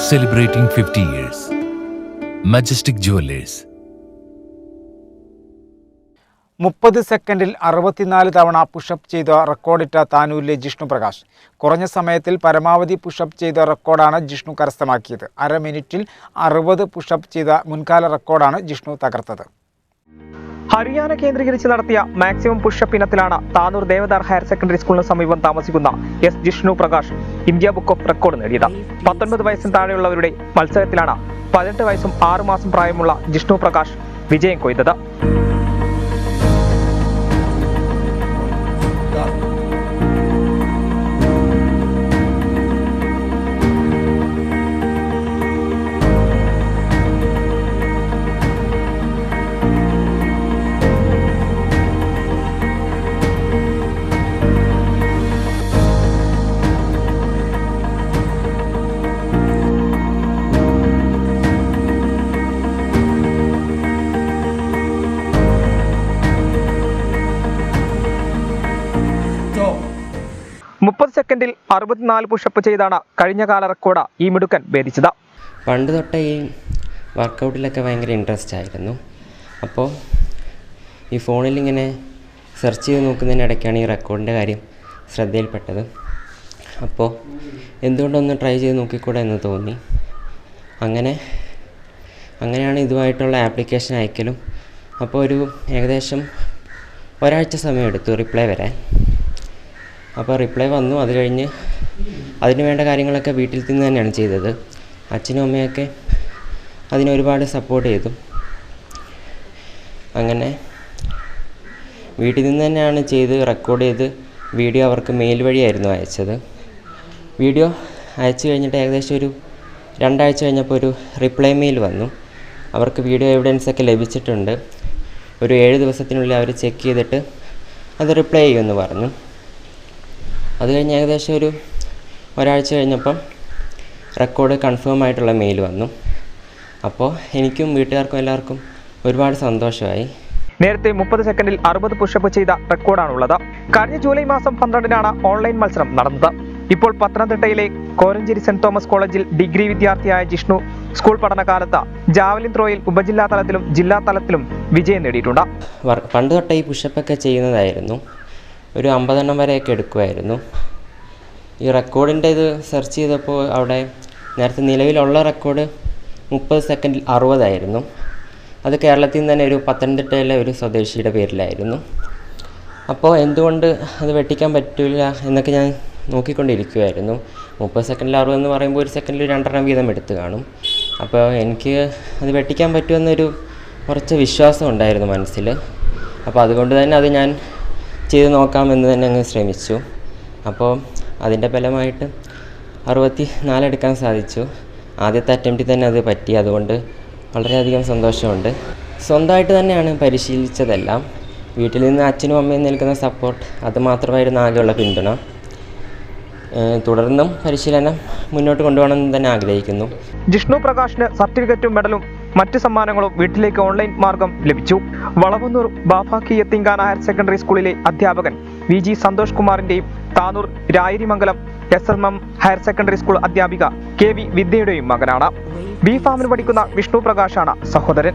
celebrating 50 years. Majestic Jewelers. മുപ്പത് സെക്കൻഡിൽ അറുപത്തിനാല് തവണ പുഷപ്പ് ചെയ്ത റെക്കോർഡിട്ട താനൂരിലെ ജിഷ്ണു പ്രകാശ് കുറഞ്ഞ സമയത്തിൽ പരമാവധി പുഷപ്പ് ചെയ്ത റെക്കോർഡാണ് ജിഷ്ണു കരസ്ഥമാക്കിയത് അര മിനിറ്റിൽ അറുപത് പുഷപ്പ് ചെയ്ത മുൻകാല റെക്കോർഡാണ് ജിഷ്ണു തകർത്തത് ഹരിയാന കേന്ദ്രീകരിച്ച് നടത്തിയ മാക്സിമം പുഷപ്പ് ഇനത്തിലാണ് താനൂർ ദേവദാർ ഹയർ സെക്കൻഡറി സ്കൂളിന് സമീപം താമസിക്കുന്ന S Jishnu Prakash India book of record നേടിയത്. പത്തൊൻപത് വയസ്സിന് താഴെയുള്ളവരുടെ മത്സരത്തിലാണ് പതിനെട്ട് വയസ്സും ആറുമാസം പ്രായമുള്ള ജിഷ്ണു പ്രകാശ് വിജയം കൊയ്തത്. മുപ്പത് സെക്കൻഡിൽ അറുപത്തിനാല് പുഷപ്പ് ചെയ്താണ് കഴിഞ്ഞ കാല റെക്കോർഡ് ഈ മിടുക്കൻ ഭേദിച്ചത്. പണ്ട് തൊട്ടേ ഈ വർക്കൗട്ടിലൊക്കെ ഭയങ്കര ഇൻട്രസ്റ്റ് ആയിരുന്നു. അപ്പോൾ ഈ ഫോണിൽ ഇങ്ങനെ സെർച്ച് ചെയ്ത് നോക്കുന്നതിനിടയ്ക്കാണ് ഈ റെക്കോർഡിന്റെ കാര്യം ശ്രദ്ധയിൽപ്പെട്ടത്. അപ്പോൾ എന്തുകൊണ്ടൊന്ന് ട്രൈ ചെയ്ത് നോക്കിക്കൂടെ എന്ന് തോന്നി. അങ്ങനെ അങ്ങനെയാണ് ഇതുമായിട്ടുള്ള ആപ്ലിക്കേഷൻ അയക്കലും. അപ്പോൾ ഒരു ഏകദേശം ഒരാഴ്ച സമയം എടുത്തു റിപ്ലൈ വരാൻ. അപ്പോൾ റിപ്ലൈ വന്നു. അത് കഴിഞ്ഞ് അതിന് വേണ്ട കാര്യങ്ങളൊക്കെ വീട്ടിൽ നിന്ന് തന്നെയാണ് ചെയ്തത്. അച്ഛനും അമ്മയൊക്കെ അതിന് ഒരുപാട് സപ്പോർട്ട് ചെയ്തു. അങ്ങനെ വീട്ടിൽ നിന്ന് തന്നെയാണ് ചെയ്ത് റെക്കോർഡ് ചെയ്ത് വീഡിയോ അവർക്ക് മെയിൽ വഴിയായിരുന്നു അയച്ചത്. വീഡിയോ അയച്ചു കഴിഞ്ഞിട്ട് ഏകദേശം ഒരു രണ്ടാഴ്ച കഴിഞ്ഞപ്പോൾ ഒരു റിപ്ലൈ മെയിൽ വന്നു. അവർക്ക് വീഡിയോ എവിഡൻസ് ഒക്കെ ലഭിച്ചിട്ടുണ്ട്. ഒരു ഏഴ് ദിവസത്തിനുള്ളിൽ അവർ ചെക്ക് ചെയ്തിട്ട് അത് റിപ്ലൈ ചെയ്യുമെന്ന് പറഞ്ഞു. അത് കഴിഞ്ഞ് ഏകദേശം ഒരു ഒരാഴ്ച കഴിഞ്ഞപ്പം റെക്കോർഡ് കൺഫേം ആയിട്ടുള്ള മെയിൽ വന്നു. അപ്പോൾ എനിക്കും വീട്ടുകാർക്കും എല്ലാവർക്കും ഒരുപാട് സന്തോഷമായി. നേരത്തെ മുപ്പത് സെക്കൻഡിൽ അറുപത് പുഷപ്പ് ചെയ്ത റെക്കോർഡാണുള്ളത്. കഴിഞ്ഞ ജൂലൈ മാസം പന്ത്രണ്ടിനാണ് ഓൺലൈൻ മത്സരം നടന്നത്. ഇപ്പോൾ പത്തനംതിട്ടയിലെ കോരഞ്ചേരി സെന്റ് തോമസ് കോളേജിൽ ഡിഗ്രി വിദ്യാർത്ഥിയായ ജിഷ്ണു സ്കൂൾ പഠനകാലത്ത് ജാവലിൻ ത്രോയിൽ ഉപജില്ലാ തലത്തിലും ജില്ലാ തലത്തിലും വിജയം നേടിയിട്ടുണ്ട്. പണ്ട് തൊട്ടേ ഈ പുഷപ്പൊക്കെ ചെയ്യുന്നതായിരുന്നു. ഒരു അമ്പതെണ്ണം വരെയൊക്കെ എടുക്കുമായിരുന്നു ഈ റെക്കോർഡിന്റെ ഇത് സെർച്ച് ചെയ്തപ്പോൾ അവിടെ നേരത്തെ നിലവിലുള്ള റെക്കോർഡ് മുപ്പത് സെക്കൻഡിൽ അറുപതായിരുന്നു. അത് കേരളത്തിൽ നിന്ന് തന്നെ ഒരു പത്തനംതിട്ടയിലെ ഒരു സ്വദേശിയുടെ പേരിലായിരുന്നു. അപ്പോൾ എന്തുകൊണ്ട് അത് വെട്ടിക്കാൻ പറ്റില്ല എന്നൊക്കെ ഞാൻ നോക്കിക്കൊണ്ടിരിക്കുമായിരുന്നു മുപ്പത് സെക്കൻഡിൽ അറുപതെന്ന് പറയുമ്പോൾ ഒരു സെക്കൻഡിൽ രണ്ടെണ്ണം വീതം എടുത്തു കാണും. അപ്പോൾ എനിക്ക് അത് വെട്ടിക്കാൻ പറ്റുമെന്നൊരു കുറച്ച് വിശ്വാസം ഉണ്ടായിരുന്നു മനസ്സിൽ. അപ്പോൾ അതുകൊണ്ട് തന്നെ അത് ഞാൻ ചെയ്ത് നോക്കാമെന്ന് തന്നെ അങ്ങ് ശ്രമിച്ചു. അപ്പോൾ അതിന്റെ ഫലമായിട്ട് അറുപത്തി നാലെടുക്കാൻ സാധിച്ചു. ആദ്യത്തെ അറ്റംപ്റ്റിൽ തന്നെ അത് പറ്റി. അതുകൊണ്ട് വളരെയധികം സന്തോഷമുണ്ട്. സ്വന്തമായിട്ട് തന്നെയാണ് പരിശീലിച്ചതെല്ലാം. വീട്ടിൽ നിന്ന് അച്ഛനും അമ്മയും നൽകുന്ന സപ്പോർട്ട് അത് മാത്രമായിരുന്നു ആകെയുള്ള പിന്തുണ. തുടർന്നും പരിശീലനം മുന്നോട്ട് കൊണ്ടുപോകണമെന്ന് തന്നെ ആഗ്രഹിക്കുന്നു. ജിഷ്ണു പ്രകാശിന് സർട്ടിഫിക്കറ്റും മെഡലും മറ്റ് സമ്മാനങ്ങളും വീട്ടിലേക്ക് ഓൺലൈൻ മാർഗം ലഭിച്ചു. വളവന്നൂർ ബാഫാക്കി യത്തിങ്കാന ഹയർ സെക്കൻഡറി സ്കൂളിലെ അധ്യാപകൻ V G Santhosh കുമാറിന്റെയും Tanur Rayarimangalam S M M higher secondary school അധ്യാപിക കെ വി വിദ്യയുടെയും മകനാണ്. ബി ഫാമിന് പഠിക്കുന്ന വിഷ്ണു പ്രകാശാണ് സഹോദരൻ.